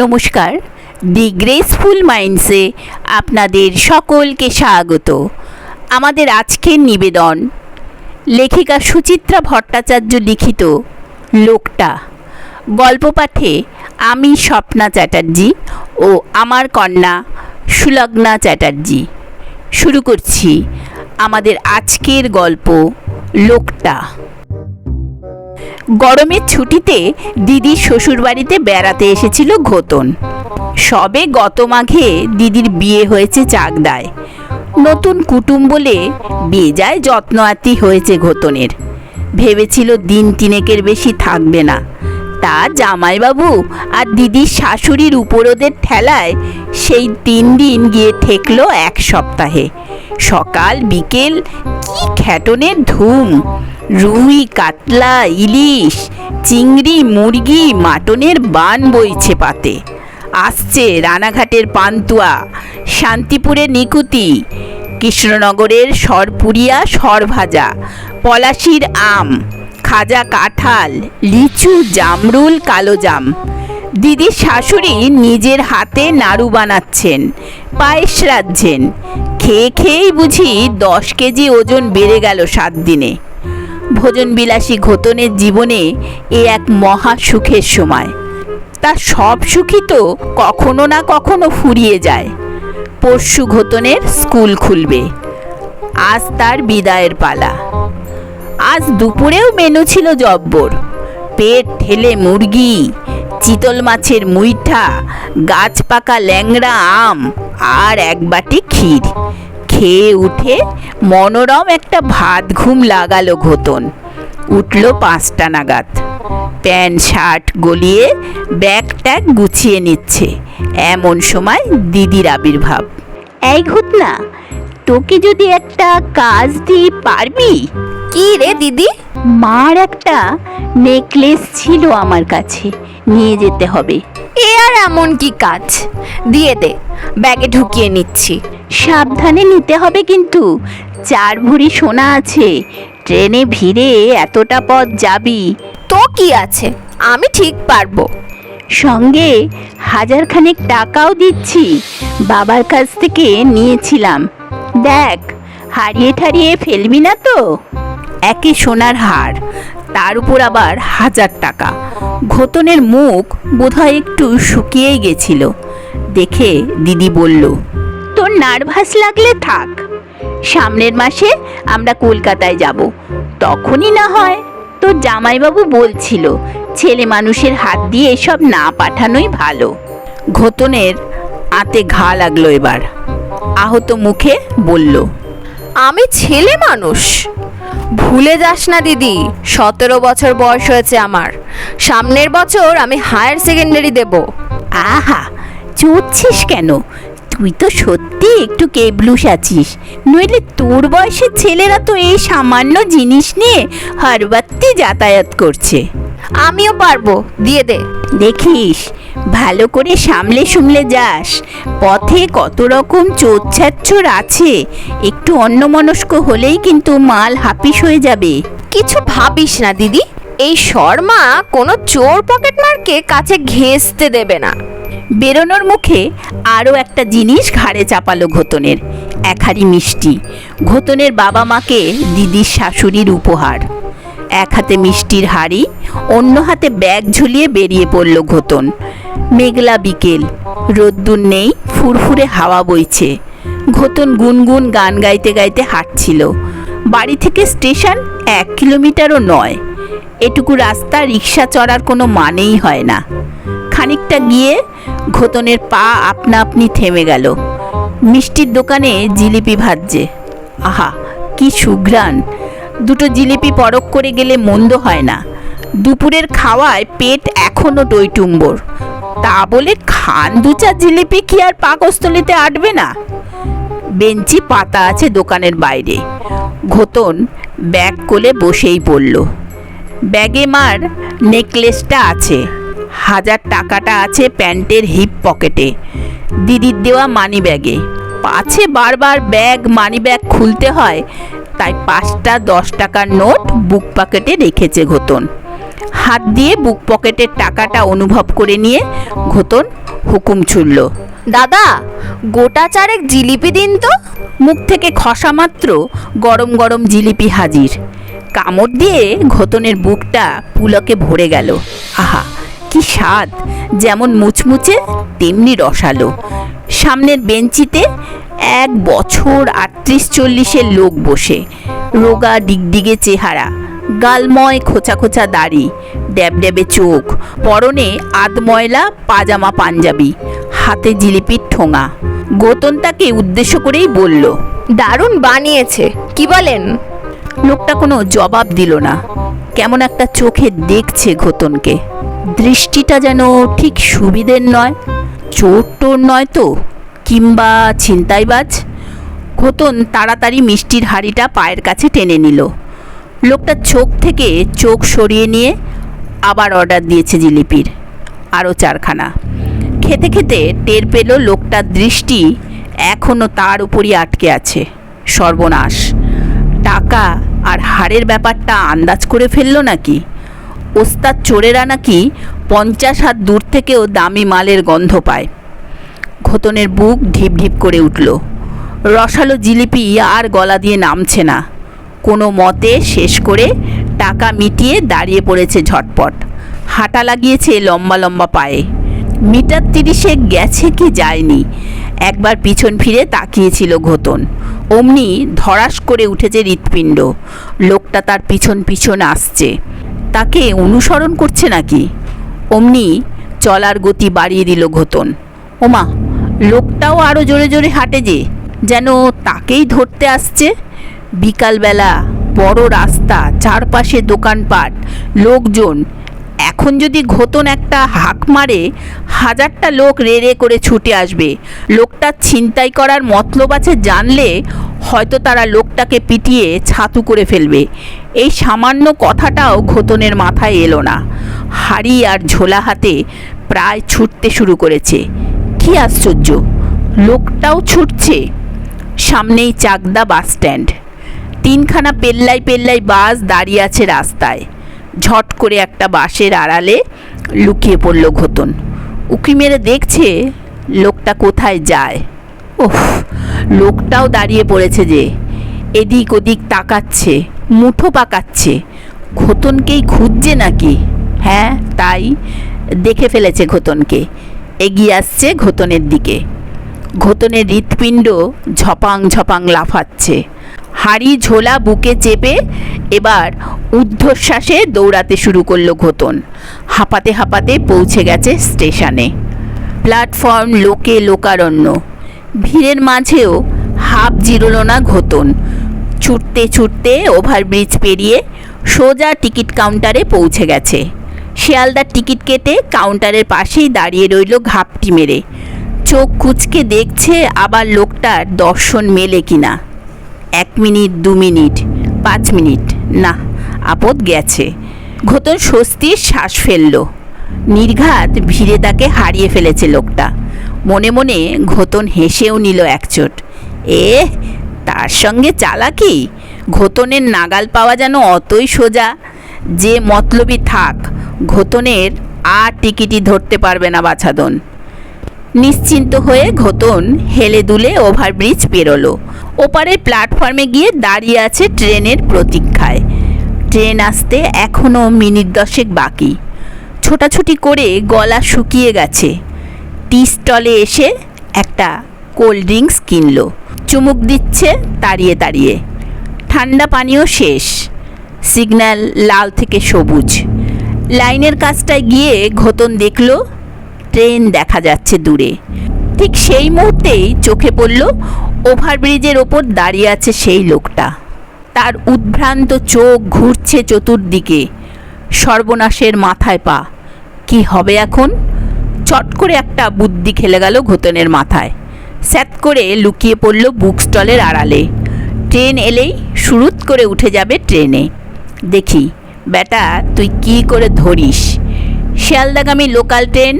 নমস্কার, দি গ্রেসফুল মাইন্ডসে আপনাদের সকলকে স্বাগত। আমাদের আজকের নিবেদন, লেখিকা সুচিত্রা ভট্টাচার্য লিখিত লোকটা গল্প পাঠে আমি স্বপ্না চ্যাটার্জি ও আমার কন্যা সুলগ্না চ্যাটার্জি। শুরু করছি আমাদের আজকের গল্প লোকটা। গরমের ছুটিতে দিদির শ্বশুরবাড়িতে বেড়াতে এসেছিল ঘোতন। সবে গত মাঘে দিদির বিয়ে হয়েছে চাকদায়। নতুন কুটুম বলে বেজায় যত্ন আত্মি হয়েছে ঘোতনের। ভেবেছিল দিন তিনেকের বেশি থাকবে না। তা জামাইবাবু আর দিদির শাশুড়ির উপরোদের ঠেলায় সেই তিন দিন গিয়ে ঠেকলো এক সপ্তাহে। সকাল, বিকেল কি খ্যাটনের ধুম। রুই, কাতলা, ইলিশ, চিংড়ি, মুরগি, মাটনের বান বইছে পাতে। আসছে রানাঘাটের পান্তুয়া, শান্তিপুরের নিকুতি, কৃষ্ণনগরের সরপুরিয়া সরভাজা, পলাশির আম। খাজা কাঁঠাল, লিচু, জামরুল কালোজাম দিদির শাশুড়ি নিজের হাতে নাড়ু বানাচ্ছেন, পায়েস রাঁধছেন। খেয়ে খেয়েই বুঝি দশ কেজি ওজন বেড়ে গেল সাত দিনে। ভোজনবিলাসী ঘোতনের জীবনে এ এক মহা সুখের সময়। তার সব সুখই তো কখনো না কখনো ফুরিয়ে যায়। পরশু ঘোতনের স্কুল খুলবে। আজ তার বিদায়ের পালা। আজ দুপুরেও মেনু ছিল জব্বর। পেট ঠেলে মুরগি, চিতল মাছের মুইঠা, গাছ পাকা ল্যাংড়া আম আর এক বাটি ক্ষীর। খেয়ে উঠে মনোরম একটা ভাত ঘুম লাগালো ঘোতন। উঠল পাঁচটা নাগাদ। প্যান্ট, শার্ট গলিয়ে ব্যাগ ট্যাগ গুছিয়ে নিচ্ছে। এমন সময় দিদির আবির্ভাব। এই ঘুতনা তোকে যদি একটা কাজ দিই পারবি? কি রে দিদি? মার একটা নেকলেস ছিল আমার কাছে নিয়ে যেতে হবে। এ আর এমন কি কাজ? দিয়ে দে ব্যাগে ঢুকিয়ে নিচ্ছি। সাবধানে নিতে হবে কিন্তু চার ভরি সোনা আছে ট্রেনে ভিড়ে এতটা পথ যাবি। তো কি আছে? আমি ঠিক পারব। সঙ্গে হাজার খানেক টাকাও দিচ্ছি বাবার কাছ থেকে নিয়েছিলাম। দেখ হারিয়ে ঠারিয়ে ফেলবি না তো? একে সোনার হার। তার উপর আবার হাজার টাকা। ঘোতনের মুখ বোধহয় একটু শুকিয়েই গেছিল। দেখে দিদি বলল, তোর নার্ভাস লাগলে থাক। সামনের মাসে আমরা কলকাতায় যাব। তখনই না হয় তোর জামাইবাবু বলছিল, ছেলে মানুষের হাত দিয়ে এসব না পাঠানোই ভালো। ঘোতনের আতে ঘা লাগল এবার। আহত মুখে বলল, আমি ছেলে মানুষ। ভুলে যাস না দিদি। সতেরো বছর বয়স হয়েছে আমার। সামনের বছর আমি হায়ার সেকেন্ডারি দেব। আহা চড়ছিস কেন? তুই তো সত্যি একটু কেবলুস আছিস নইলে তোর বয়সের ছেলেরা তো এই সামান্য জিনিস নিয়ে হরবাত্তি যাতায়াত করছে। আমিও পারব। দিয়ে দে। দেখিস ভালো করে সামলে সুমলে যাস। পথে কত রকম চোরছাচ্চর আছে। একটু অন্যমনস্ক হলেই কিন্তু মাল হাপিস হয়ে যাবে। কিছু ভাবিস না দিদি। এই শর্মা কোনো চোর পকেট মারকে কাছে ঘেঁচতে দেবে না। বেরোনোর মুখে আরও একটা জিনিস ঘাড়ে চাপালো ঘোতনের। এক হাড়ি মিষ্টি। ঘোতনের বাবা মাকে দিদির শাশুড়ির উপহার। এক হাতে মিষ্টির হাড়ি অন্য হাতে ব্যাগ ঝুলিয়ে বেরিয়ে পড়ল ঘোতন। মেঘলা বিকেল, রোদ্দুর নেই, ফুরফুরে হাওয়া বইছে। ঘোতন গুনগুন গান গাইতে গাইতে হাঁটছিল। বাড়ি থেকে স্টেশন এক কিলোমিটারও নয়। এটুকু রাস্তা রিক্সা চড়ার কোনো মানেই হয় না। খানিকটা গিয়ে ঘোতনের পা আপনা আপনি থেমে গেল। মিষ্টির দোকানে জিলিপি ভাজছে। আহা, কি সুঘ্রাণ। দুটো জিলিপি পরক করে গেলে মন্দ হয় না। দুপুরের খাওয়ায় পেট এখনও টইটুম্বর তা বলে খান দু চার জিলিপি কি আর পাকস্থলিতে আটবে না? বেঞ্চি পাতা আছে দোকানের বাইরে। ঘোতন ব্যাগ কোলে বসেই পড়ল। ব্যাগে মার নেকলেসটা আছে। হাজার টাকাটা আছে প্যান্টের হিপ পকেটে। দিদির দেওয়া মানি ব্যাগে। পাছে বারবার ব্যাগ, মানি ব্যাগ খুলতে হয়, তাই পাঁচটা দশ টাকার নোট বুক পকেটে রেখেছে ঘোতন। হাত দিয়ে বুক পকেটের টাকাটা অনুভব করে নিয়ে ঘোতন হুকুম ছুড়ল। দাদা, গোটা চারেক জিলিপি দিন তো। মুখ থেকে খসা মাত্র গরম গরম জিলিপি হাজির। কামড় দিয়ে ঘোতনের বুকটা পুলকে ভরে গেল। আহা, কি স্বাদ! যেমন মুচমুচে, তেমনি রসালো। সামনের বেঞ্চিতে এক বছর আটত্রিশ চল্লিশের লোক বসে। রোগা ডিগডিগে চেহারা। গালময় খোঁচা খোঁচা দাড়ি ড্যাবড্যাবে চোখ পরনে আধময়লা পাজামা পাঞ্জাবি হাতে জিলিপির ঠোঙা। গোতন তাকে উদ্দেশ্য করেই বলল দারুণ বানিয়েছে কি বলেন? লোকটা কোনো জবাব দিল না। কেমন একটা চোখে দেখছে ঘোতনকে দৃষ্টিটা যেন ঠিক সুবিধের নয় চোর টোর নয় তো কিংবা ছিনতাইবাজ। ঘোতন তাড়াতাড়ি মিষ্টির হাঁড়িটা পায়ের কাছে টেনে নিল। লোকটা চোখ থেকে চোখ সরিয়ে নিয়ে আবার অর্ডার দিয়েছে জিলিপির, আরও চারখানা। খেতে খেতে টের পেল লোকটার দৃষ্টি এখনও তার উপরই আটকে আছে, সর্বনাশ। টাকা আর হারের ব্যাপারটা আন্দাজ করে ফেলল নাকি? ওস্তাদ চোরেরা নাকি পঞ্চাশ হাত দূর থেকেও দামি মালের গন্ধ পায়। ঘোতনের বুক ঢিপ ঢিপ করে উঠল। রসালো জিলিপি আর গলা দিয়ে নামছে না। কোনো মতে শেষ করে টাকা মিটিয়ে দাঁড়িয়ে পড়েছে ঝটপট। হাঁটা লাগিয়েছে লম্বা লম্বা পায়ে। মিটার তিরিশে গেছে কি যায়নি। একবার পিছন ফিরে তাকিয়েছিল ঘোতন। অমনি ধরাস করে উঠেছে হৃৎপিণ্ড। লোকটা তার পিছন পিছন আসছে। তাকে অনুসরণ করছে নাকি? অমনি চলার গতি বাড়িয়ে দিল ঘোতন। ওমা, লোকটাও আরও জোরে জোরে হাঁটে যে, যেন তাকেই ধরতে আসছে। বিকালবেলা বড় রাস্তা, চারপাশে দোকানপাট, লোকজন। এখন যদি ঘোতন একটা হাঁক মারে, হাজারটা লোক রে রে করে ছুটে আসবে। লোকটা ছিনতাই করার মতলব আছে জানলে হয়তো তারা লোকটাকে পিটিয়ে ছাতু করে ফেলবে। এই সামান্য কথাটাও ঘোতনের মাথায় এলো না। হাড়ি আর ঝোলা হাতে প্রায় ছুটতে শুরু করেছে। কি আশ্চর্য! লোকটাও ছুটছে। সামনেই চাকদা বাস স্ট্যান্ড তিনখানা পেল্লাই পেল্লাই বাস দাঁড়িয়ে আছে রাস্তায়। ঝট করে একটা বাসের আড়ালে লুকিয়ে পড়ল ঘোতন। উকি মেরে দেখছে লোকটা কোথায় যায়। ওহ লোকটাও দাঁড়িয়ে পড়েছে যে। এদিক ওদিক তাকাচ্ছে, মুঠো পাকাচ্ছে। ঘোতনকেই খুঁজছে নাকি? হ্যাঁ তাই দেখে ফেলেছে ঘোতনকে। এগিয়ে আসছে ঘোতনের দিকে। ঘোতনের হৃৎপিণ্ড ঝপাং ঝপাং লাফাচ্ছে। হাড়ি ঝোলা বুকে চেপে এবার ঊর্ধ্বশ্বাসে দৌড়াতে শুরু করল ঘোতন। হাঁপাতে হাঁপাতে পৌঁছে গেছে স্টেশনে। প্ল্যাটফর্ম লোকে লোকারণ্য। ভিড়ের মাঝেও হাফ জিরল না ঘোতন। ছুটতে ছুটতে ওভারব্রিজ পেরিয়ে সোজা টিকিট কাউন্টারে পৌঁছে গেছে। শিয়ালদার টিকিট কেটে কাউন্টারের পাশেই দাঁড়িয়ে রইল ঘাপটি মেরে। চোখ কুচকে দেখছে আবার লোকটার দর্শন মেলে কিনা। এক মিনিট, দু মিনিট, পাঁচ মিনিট। না, আপদ গেছে। ঘোতন স্বস্তির শ্বাস ফেলল। নির্ঘাত ভিড়ে তাকে হারিয়ে ফেলেছে লোকটা। মনে মনে ঘোতন হেসেও নিল একচোট। এ, তার সঙ্গে চালাকি? ঘোতনের নাগাল পাওয়া যেন অতই সোজা। যে মতলবই থাক, ঘোতনের আর টিকিটই ধরতে পারবে না বাছাদন। নিশ্চিন্ত হয়ে ঘোতন হেলে দুলে ওভারব্রিজ পেরোলো। ওপারের প্ল্যাটফর্মে গিয়ে দাঁড়িয়ে আছে ট্রেনের প্রতীক্ষায়। ট্রেন আসতে এখনও মিনিট দশেক বাকি। ছোটাছুটি করে গলা শুকিয়ে গেছে। টি স্টলে এসে একটা কোল্ড ড্রিঙ্কস কিনলো। চুমুক দিচ্ছে তাড়িয়ে তাড়িয়ে। ঠান্ডা পানীয় শেষ। সিগন্যাল লাল থেকে সবুজ। লাইনের কাজটায় গিয়ে ঘোতন দেখল ট্রেন দেখা যাচ্ছে দূরে। ঠিক সেই মুহূর্তেই চোখে পড়ল ওভারব্রিজের ওপর দাঁড়িয়ে আছে সেই লোকটা। তার উদ্ভ্রান্ত চোখ ঘুরছে চতুর্দিকে। সর্বনাশের মাথায় পা। কি হবে এখন? চট করে একটা বুদ্ধি খেলে গেল ঘোতনের মাথায়। স্যাত করে লুকিয়ে পড়ল বুক স্টলের আড়ালে। ট্রেন এলেই সুরুত করে উঠে যাবে ট্রেনে। দেখি বেটা তুই কি করে ধরিস? শিয়ালদাগামী লোকাল ট্রেন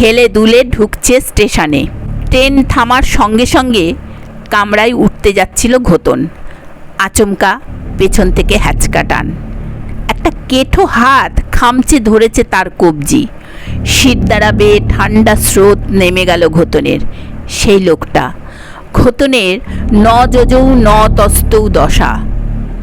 হেলে দুলে ঢুকছে স্টেশনে। ট্রেন থামার সঙ্গে সঙ্গে কামরায় উঠতে যাচ্ছিল ঘোতন। আচমকা পেছন থেকে হ্যাচকা টান। একটা কেঠো হাত খামচে ধরেছে তার কবজি। শীত দাঁড়াবে ঠান্ডা স্রোত নেমে গেল ঘোতনের। সেই লোকটা। ঘোতনের ন যজৌ ন তস্তৌ দশা।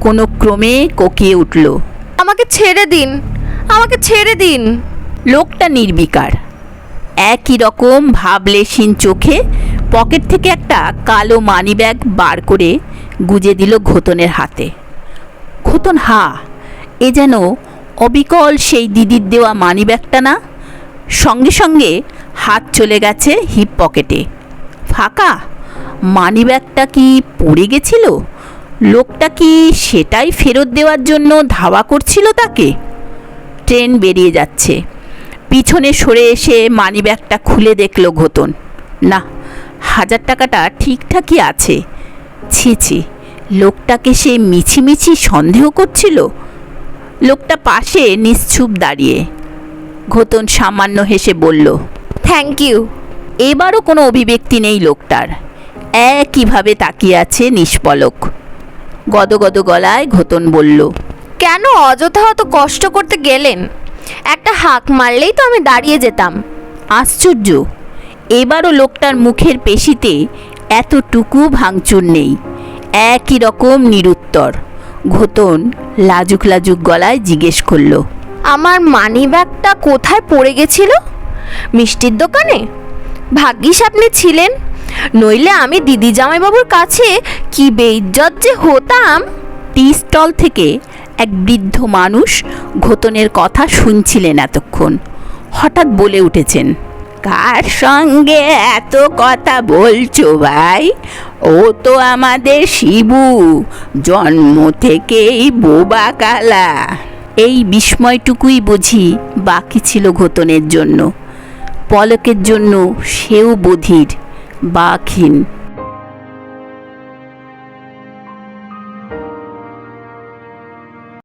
কোনো ক্রমে কোকিয়ে উঠল, আমাকে ছেড়ে দিন, আমাকে ছেড়ে দিন। লোকটা নির্বিকার। একই রকম ভাবলেশীন চোখে, পকেট থেকে একটা কালো মানিব্যাগ বার করে গুজে দিল ঘোতনের হাতে। ঘোতন, হা, এ যেন অবিকল সেই দিদির দেওয়া মানিব্যাগটা না? সঙ্গে সঙ্গে হাত চলে গেছে হিপ পকেটে। ফাঁকা? মানিব্যাগটা কি পড়ে গেছিল? লোকটা কি সেটাই ফেরত দেওয়ার জন্য ধাওয়া করছিল তাকে? ট্রেন বেরিয়ে যাচ্ছে। পিছনে সরে এসে মানিব্যাগটা খুলে দেখল ঘোতন। না, হাজার টাকাটা ঠিকঠাকই আছে। ছি ছি, লোকটাকে সে মিছিমিছি সন্দেহ করছিল? লোকটা পাশে নিশ্চুপ দাঁড়িয়ে। ঘোতন সামান্য হেসে বলল, থ্যাংক ইউ। এবারও কোনো অভিব্যক্তি নেই লোকটার। একইভাবে তাকিয়ে আছে নিষ্পলক। গদগদ গলায় ঘোতন বলল, কেন অযথা অত কষ্ট করতে গেলেন? একটা হাঁক মারলেই তো আমি দাঁড়িয়ে যেতাম। আশ্চর্য, এবারও লোকটার মুখের পেশিতে এতটুকু ভাঙচুর নেই। একই রকম নিরুত্তর। ঘোতন লাজুক লাজুক গলায় জিজ্ঞেস করল, আমার মানি ব্যাগটা কোথায় পড়ে গেছিল? মিষ্টির দোকানে। ভাগ্যিস আপনি ছিলেন। নইলে আমি দিদি জামাইবাবুর কাছে কি বেইজ্জত যে হতাম? টি স্টল থেকে এক বৃদ্ধ মানুষ ঘোতনের কথা শুনছিলেন এতক্ষণ। হঠাৎ বলে উঠেছেন, কার সঙ্গে এত কথা বলছো ভাই? ও তো আমাদের শিবু, জন্ম থেকেই বোবা কালা। এই বিস্ময়টুকুই বুঝি বাকি ছিল ঘোতনের জন্য। পলকের জন্য সেও বধির, বাঘহীন।